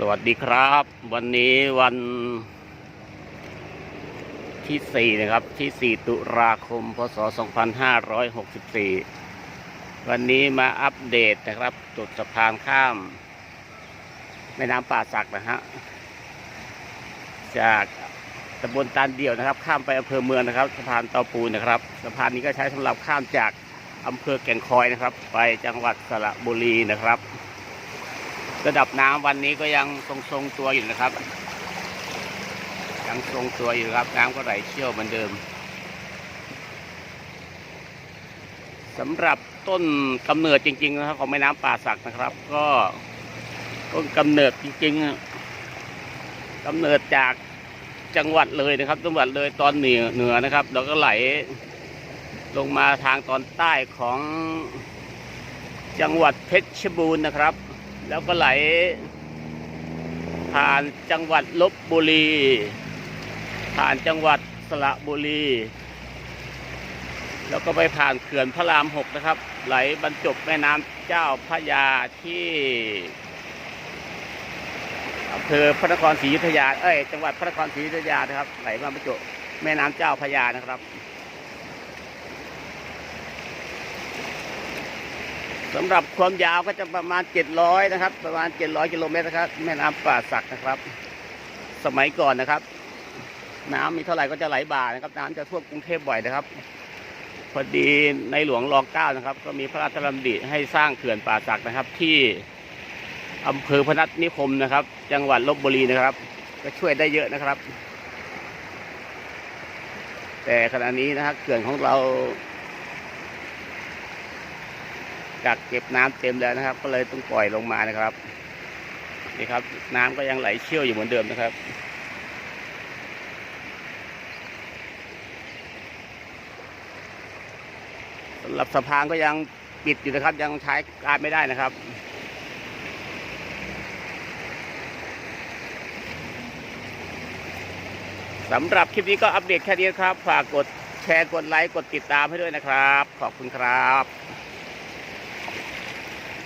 สวัสดีครับ วันนี้วันที่ 4 นะครับ ที่ 4 ตุลาคม พศ 2564 วันนี้มาอัปเดตนะครับ จุดสะพานข้ามแม่น้ำป่าสักนะฮะจากตำบลตาลเดี่ยวนะครับ ข้ามไปอำเภอเมืองนะครับสะพานเตาปูนนะครับสะพานนี้ก็ใช้สำหรับข้ามจากอำเภอแก่งคอยนะครับ ไปจังหวัดสระบุรีนะครับ ระดับน้ำวันนี้ก็ยังทรงทรงตัวอยู่นะครับ ยังทรงตัวอยู่ครับ น้ำก็ไหลเชี่ยวเหมือนเดิมสำหรับต้นกำเนิดจริงๆนะครับของแม่น้ำป่าสักนะครับ ก็ต้นกำเนิดจริงๆกำเนิดจากจังหวัดเลยนะครับ จังหวัดเลยตอนเหนือเหนือนะครับ แล้วก็ไหลลงมาทางตอนใต้ของจังหวัดเพชรบูรณ์นะครับ แล้วก็ไหล ผ่านจังหวัดลบบุรี ผ่านจังหวัดสระบุรี แล้วก็ไปผ่านเขื่อนพระรามหกนะครับ ไหลบรรจบแม่น้ำเจ้าพระยาที่อำเภอพระนครศรีอยุธยา เอ้ย จังหวัดพระนครศรีอยุธยานะครับ ไหลมาบรรจบแม่น้ำเจ้าพระยานะครับ สำหรับความยาวก็จะประมาณ 700 นะครับ ประมาณ 700 กิโลเมตรนะครับ แม่น้ำป่าสักนะครับ สมัยก่อนนะครับ น้ำมีเท่าไหร่ก็จะไหลบ่านะครับ น้ำจะท่วมกรุงเทพบ่อยนะครับ พอดีในหลวงรอเก้านะครับ ก็มีพระราชดำริให้สร้างเขื่อนป่าสักนะครับ ที่อำเภอพนัสนิคมนะครับ จังหวัดลบบุรีนะครับ ก็ช่วยได้เยอะนะครับ แต่ขณะนี้นะครับเขื่อนของเรา กักเก็บน้ำเต็มแล้วนะครับ ก็เลยต้องปล่อยลงมานะครับนี่ครับ น้ำก็ยังไหลเชี่ยวอยู่เหมือนเดิมนะครับสำหรับสะพานก็ยังปิดอยู่นะครับ ยังใช้การไม่ได้นะครับสำหรับคลิปนี้ก็อัปเดตแค่นี้ครับ ฝากกดแชร์ กดไลค์ กดติดตามให้ด้วยนะครับ ขอบคุณครับ